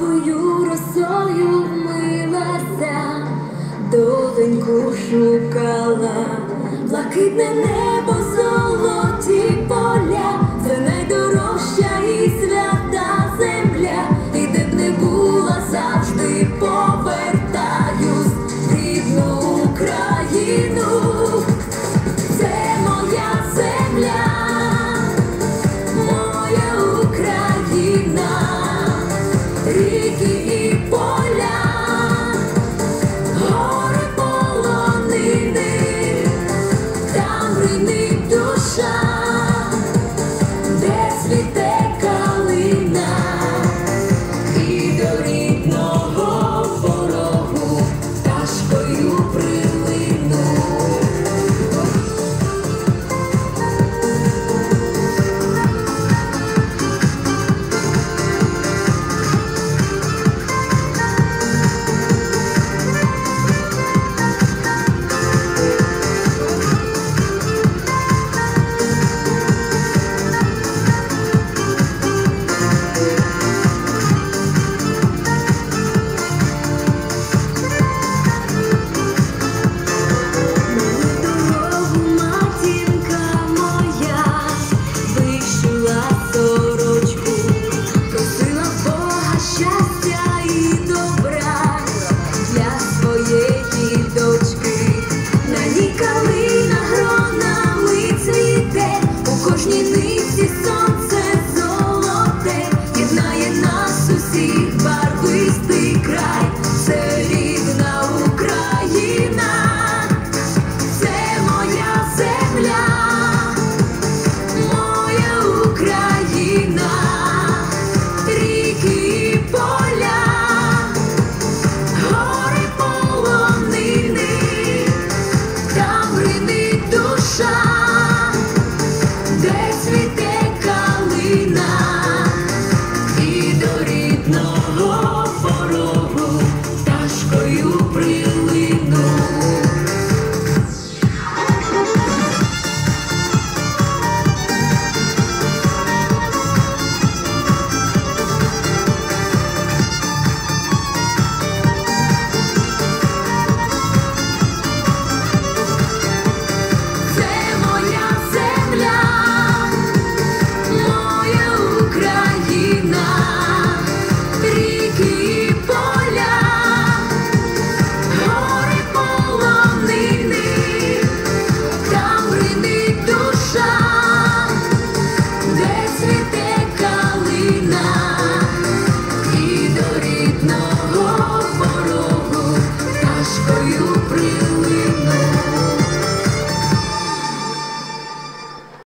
Новою росою милася, доленьку шукала, блакитне небо. ріки і поля, гори полонини, там ринить душа.